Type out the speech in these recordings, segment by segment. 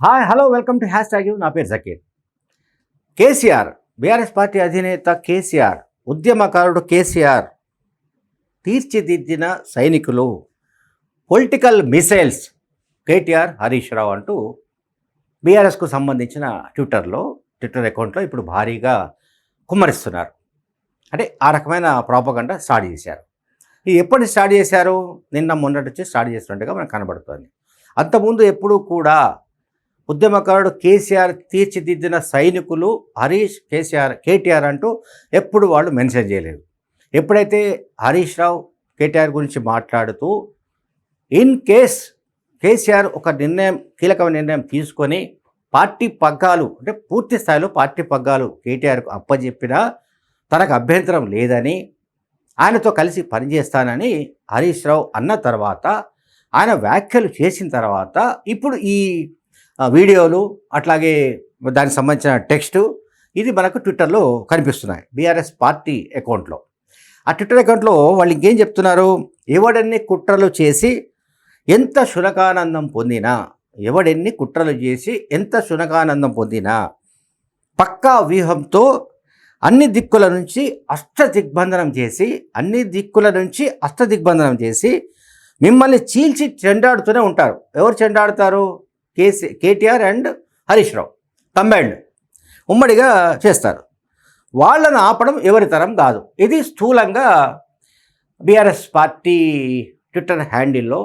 Hi hello welcome to hashtag నా పేరు Zakir. KCR BRS party అధినేత కేసీఆర్ ఉద్యమకారుడు కేసీఆర్ తీర్చిదిద్దిన సైనికులు పొలిటికల్ మిసైల్స్ కేటీఆర్ హరీష్ రావు అంటూ బీఆర్ఎస్కు సంబంధించిన ట్విట్టర్లో ట్విట్టర్ అకౌంట్లో ఇప్పుడు భారీగా కుమ్మరిస్తున్నారు. అంటే ఆ రకమైన ప్రాపగండ స్టార్ట్ చేశారు. ఇది ఎప్పటి స్టార్ట్ చేశారు? నిన్న మొన్నటి వచ్చి స్టార్ట్ చేసినట్టుగా మనకు కనబడుతుంది. అంతకుముందు ఎప్పుడూ కూడా ఉద్యమకారుడు కేసీఆర్ తీర్చిదిద్దిన సైనికులు హరీష్ కేసీఆర్ కేటీఆర్ అంటూ ఎప్పుడు వాళ్ళు మెన్షన్ చేయలేదు. ఎప్పుడైతే హరీష్ రావు కేటీఆర్ గురించి మాట్లాడుతూ ఇన్ కేస్ కేసీఆర్ ఒక నిర్ణయం కీలకమైన నిర్ణయం తీసుకొని పార్టీ పగ్గాలు అంటే పూర్తి స్థాయిలో పార్టీ పగ్గాలు కేటీఆర్కు అప్పజెప్పినా తనకు అభ్యంతరం లేదని ఆయనతో కలిసి పనిచేస్తానని హరీష్ రావు అన్న తర్వాత ఆయన వ్యాఖ్యలు చేసిన తర్వాత ఇప్పుడు ఈ వీడియోలు అట్లాగే దానికి సంబంధించిన టెక్స్ట్ ఇది మనకు ట్విట్టర్లో కనిపిస్తున్నాయి బీఆర్ఎస్ పార్టీ అకౌంట్లో. ఆ ట్విట్టర్ అకౌంట్లో వాళ్ళు ఇంకేం చెప్తున్నారు? ఎవడన్ని కుట్రలు చేసి ఎంత శునకానందం పొందినా ఎవడెన్ని కుట్రలు చేసి ఎంత శునకానందం పొందినా పక్కా వ్యూహంతో అన్ని దిక్కుల నుంచి అష్ట దిగ్బంధనం చేసి అన్ని దిక్కుల నుంచి అష్ట దిగ్బంధనం చేసి మిమ్మల్ని చీల్చి చెండాడుతూనే ఉంటారు. ఎవరు చెండాడుతారు? కేసీ కేటీఆర్ అండ్ హరీష్ రావు కంబైండ్ ఉమ్మడిగా చేస్తారు. వాళ్ళను ఆపడం ఎవరి తరం కాదు. ఇది స్థూలంగా బీఆర్ఎస్ పార్టీ ట్విట్టర్ హ్యాండిల్లో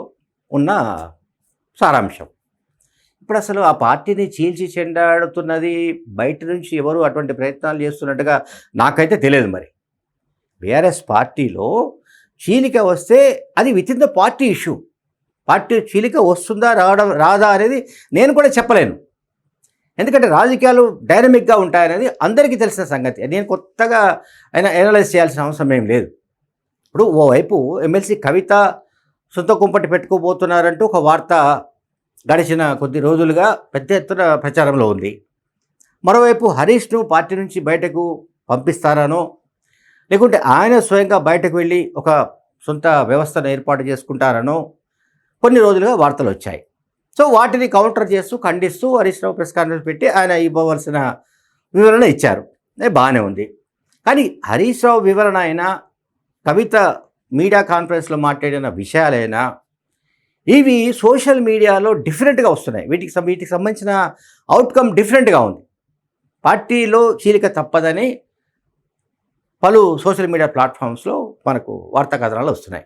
ఉన్న సారాంశం. ఇప్పుడు అసలు ఆ పార్టీని చీల్చి చెండాడుతున్నది బయట నుంచి ఎవరు అటువంటి ప్రయత్నాలు చేస్తున్నట్టుగా నాకైతే తెలియదు మరి. బీఆర్ఎస్ పార్టీలో చీలిక వస్తే అది within the party issue party చీలిక వస్తుందా రావడం రాదా అనేది నేను కూడా చెప్పలేను. ఎందుకంటే రాజకీయాలు డైనమిక్గా ఉంటాయనేది అందరికీ తెలిసిన సంగతి. నేను కొత్తగా అయినా అనలైజ్ చేయాల్సిన అవసరం ఏం లేదు. ఇప్పుడు ఓవైపు ఎమ్మెల్సీ కవిత సొంత కుంపటి పెట్టుకోబోతున్నారంటూ ఒక వార్త గడిచిన కొద్ది రోజులుగా పెద్ద ఎత్తున ప్రచారంలో ఉంది. మరోవైపు హరీష్ను పార్టీ నుంచి బయటకు పంపిస్తారనో లేకుంటే ఆయన స్వయంగా బయటకు వెళ్ళి ఒక సొంత వ్యవస్థను ఏర్పాటు చేసుకుంటారనో కొన్ని రోజులుగా వార్తలు వచ్చాయి. సో వాటిని కౌంటర్ చేస్తూ ఖండిస్తూ హరీష్ రావు ప్రెస్ కాన్ఫరెన్స్ పెట్టి ఆయన ఇవ్వవలసిన వివరణ ఇచ్చారు. అది బాగానే ఉంది. కానీ హరీష్ రావు వివరణ అయినా కవిత మీడియా కాన్ఫరెన్స్లో మాట్లాడిన విషయాలైనా ఇవి సోషల్ మీడియాలో డిఫరెంట్గా వస్తున్నాయి. వీటికి వీటికి సంబంధించిన అవుట్కమ్ డిఫరెంట్గా ఉంది. పార్టీలో చీలిక తప్పదని పలు సోషల్ మీడియా ప్లాట్ఫామ్స్లో మనకు వార్తా కథనాలు వస్తున్నాయి.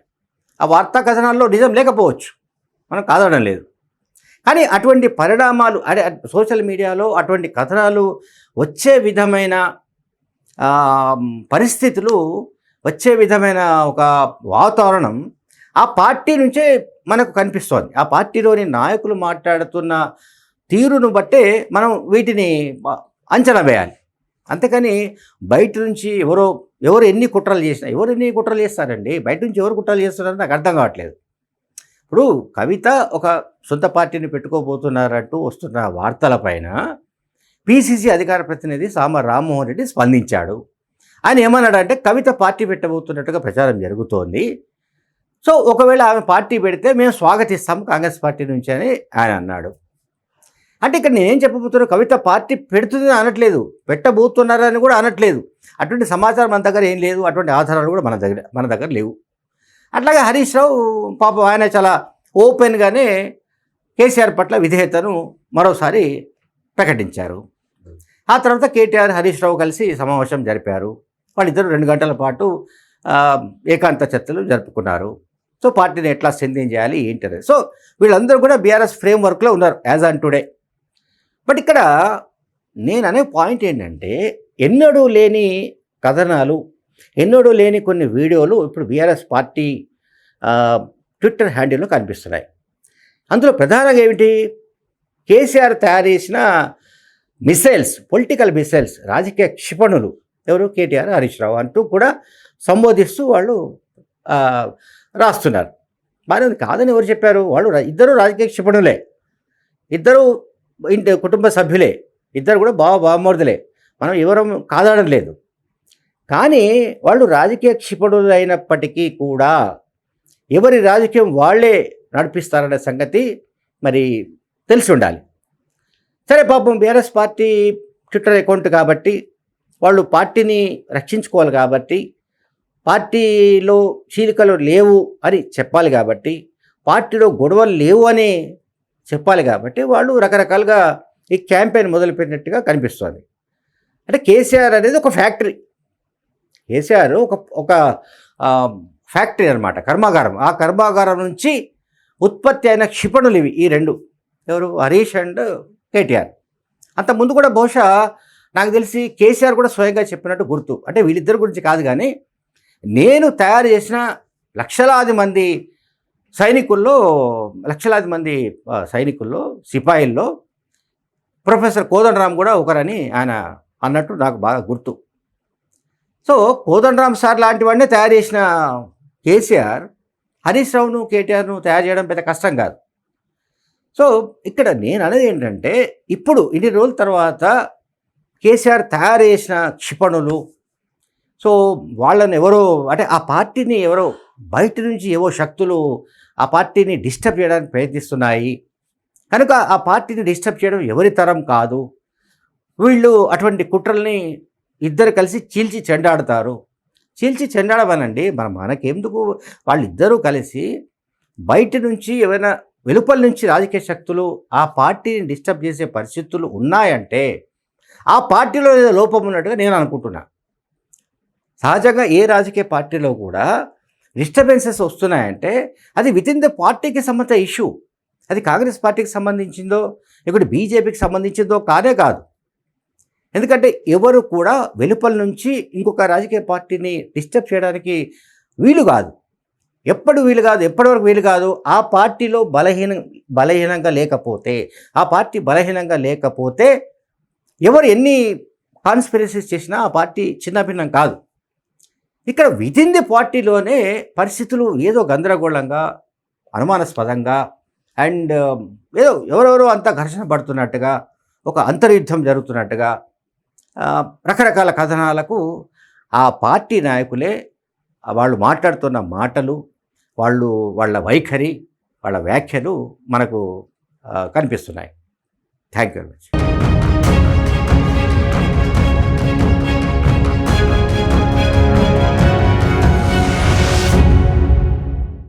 ఆ వార్తా కథనాల్లో నిజం లేకపోవచ్చు. మనం కాదడం లేదు. కానీ అటువంటి పరిణామాలు అదే సోషల్ మీడియాలో అటువంటి కథనాలు వచ్చే విధమైన పరిస్థితులు వచ్చే విధమైన ఒక వాతావరణం ఆ పార్టీ నుంచే మనకు కనిపిస్తోంది. ఆ పార్టీలోని నాయకులు మాట్లాడుతున్న తీరును బట్టే మనం వీటిని అంచనా వేయాలి. అంతేకాని బయట నుంచి ఎవరో ఎవరు ఎన్ని కుట్రలు చేసినా ఎవరు ఎన్ని కుట్రలు చేస్తారండి? బయట నుంచి ఎవరు కుట్రలు చేస్తున్నారో నాకు అర్థం కావట్లేదు. ఇప్పుడు కవిత ఒక సొంత పార్టీని పెట్టుకోబోతున్నారంటూ వస్తున్న వార్తలపైన పిసిసి అధికార ప్రతినిధి సామ రామ్మోహన్ రెడ్డి స్పందించాడు. ఆయన ఏమన్నాడంటే కవిత పార్టీ పెట్టబోతున్నట్టుగా ప్రచారం జరుగుతోంది. సో ఒకవేళ ఆమె పార్టీ పెడితే మేము స్వాగతిస్తాం కాంగ్రెస్ పార్టీ నుంచి అని ఆయన అన్నాడు. అంటే ఇక్కడ నేనేం చెప్పబోతున్నా కవిత పార్టీ పెడుతుందని అనట్లేదు. పెట్టబోతున్నారని కూడా అనట్లేదు. అటువంటి సమాచారం మన దగ్గర ఏం లేదు. అటువంటి ఆధారాలు కూడా మన దగ్గర మన దగ్గర లేవు. అట్లాగే హరీష్ రావు పాపం ఆయన చాలా ఓపెన్గానే కేసీఆర్ పట్ల విధేయతను మరోసారి ప్రకటించారు. ఆ తర్వాత కేటీఆర్ హరీష్ రావు కలిసి సమావేశం జరిపారు. వాళ్ళిద్దరూ రెండు గంటల పాటు ఏకాంత చర్చలు జరుపుకున్నారు. సో పార్టీని ఎట్లా స్ట్రెంథింగ్ చేయాలి ఏంటి అనేది. సో వీళ్ళందరూ కూడా బీఆర్ఎస్ ఫ్రేమ్ వర్క్లో ఉన్నారు యాజ్ ఆన్ టుడే. బట్ ఇక్కడ నేను అనే పాయింట్ ఏంటంటే ఎన్నడూ లేని కథనాలు ఎన్నడూ లేని కొన్ని వీడియోలు ఇప్పుడు బీఆర్ఎస్ పార్టీ ట్విట్టర్ హ్యాండిల్లో కనిపిస్తున్నాయి. అందులో ప్రధానంగా ఏమిటి? కేసీఆర్ తయారు చేసిన మిసైల్స్ పొలిటికల్ మిసైల్స్ రాజకీయ క్షిపణులు. ఎవరు? కేటీఆర్ హరీష్ రావు అంటూ కూడా సంబోధిస్తూ వాళ్ళు రాస్తున్నారు. మరి కాదని ఎవరు చెప్పారు? వాళ్ళు ఇద్దరు రాజకీయ క్షిపణులే. ఇద్దరు ఇంటి కుటుంబ సభ్యులే. ఇద్దరు కూడా బావ బావమూర్దులే. మనం ఎవరం కాదాడలేదు లేదు కానీ వాళ్ళు రాజకీయ క్షిపణులు అయినప్పటికీ కూడా ఎవరి రాజకీయం వాళ్ళే నడిపిస్తారనే సంగతి మరి తెలిసి ఉండాలి. సరే పాపం బీఆర్ఎస్ పార్టీ ట్విట్టర్ అకౌంట్ కాబట్టి వాళ్ళు పార్టీని రక్షించుకోవాలి కాబట్టి పార్టీలో చీలికలు లేవు అని చెప్పాలి కాబట్టి పార్టీలో గొడవలు లేవు అని చెప్పాలి కాబట్టి వాళ్ళు రకరకాలుగా ఈ క్యాంపెయిన్ మొదలుపెట్టినట్టుగా కనిపిస్తుంది. అంటే కేసీఆర్ అనేది ఒక ఫ్యాక్టరీ. కేసీఆర్ ఒక ఒక ఫ్యాక్టరీ అనమాట కర్మాగారం. ఆ కర్మాగారం నుంచి ఉత్పత్తి అయిన క్షిపణులు ఇవి ఈ రెండు. ఎవరు? హరీష్ అండ్ కేటీఆర్. అంత ముందు కూడా బహుశా నాకు తెలిసి కేసీఆర్ కూడా స్వయంగా చెప్పినట్టు గుర్తు. అంటే వీళ్ళిద్దరి గురించి కాదు కానీ నేను తయారు చేసిన లక్షలాది మంది సైనికుల్లో లక్షలాది మంది సైనికుల్లో సిపాయిల్లో ప్రొఫెసర్ కోదండరామ్ కూడా ఒకరని ఆయన అన్నట్టు నాకు బాగా గుర్తు. సో కోదండరామ్ సార్ లాంటి వాడినే తయారు చేసిన కేసీఆర్ హరీష్ రావును కేటీఆర్ను తయారు చేయడం పెద్ద కష్టం కాదు. సో ఇక్కడ నేను అనేది ఏంటంటే ఇప్పుడు ఇన్ని రోజుల తర్వాత కేసీఆర్ తయారు చేసిన క్షిపణులు సో వాళ్ళని ఎవరో అంటే ఆ పార్టీని ఎవరో బయట నుంచి ఏవో శక్తులు ఆ పార్టీని డిస్టర్బ్ చేయడానికి ప్రయత్నిస్తున్నాయి. కనుక ఆ పార్టీని డిస్టర్బ్ చేయడం ఎవరి తరం కాదు. వీళ్ళు అటువంటి కుట్రల్ని ఇద్దరు కలిసి చీల్చి చెండాడుతారు. చీల్చి చెండాడమనండి మన మనకెందుకు? వాళ్ళిద్దరూ కలిసి బయట నుంచి ఏమైనా వెలుపల నుంచి రాజకీయ శక్తులు ఆ పార్టీని డిస్టర్బ్ చేసే పరిస్థితులు ఉన్నాయంటే ఆ పార్టీలో ఏదో లోపం ఉన్నట్టుగా నేను అనుకుంటున్నా. సహజంగా ఏ రాజకీయ పార్టీలో కూడా డిస్టర్బెన్సెస్ వస్తున్నాయంటే అది విత్ ఇన్ ద పార్టీకి సంబంధించిన ఇష్యూ అది కాంగ్రెస్ పార్టీకి సంబంధించిందో ఇక్కడ బీజేపీకి సంబంధించిందో కానే కాదు. ఎందుకంటే ఎవరు కూడా వెలుపల నుంచి ఇంకొక రాజకీయ పార్టీని డిస్టర్బ్ చేయడానికి వీలు కాదు. ఎప్పుడు వీలు కాదు ఎప్పటి వరకు వీలు కాదు ఆ పార్టీలో బలహీన బలహీనంగా లేకపోతే ఆ పార్టీ బలహీనంగా లేకపోతే ఎవరు ఎన్ని కాన్స్పిరసీస్ చేసినా ఆ పార్టీ చిన్నభిన్నం కాదు. ఇక్కడ విదిన్ ది పార్టీలోనే పరిస్థితులు ఏదో గందరగోళంగా అనుమానాస్పదంగా అండ్ ఏదో ఎవరెవరో అంతా ఘర్షణ పడుతున్నట్టుగా ఒక అంతర్యుద్ధం జరుగుతున్నట్టుగా రకరకాల కథనాలకు ఆ పార్టీ నాయకులే వాళ్ళు మాట్లాడుతున్న మాటలు వాళ్ళు వాళ్ళ వైఖరి వాళ్ళ వ్యాఖ్యలు మనకు కనిపిస్తున్నాయి. Thank you very much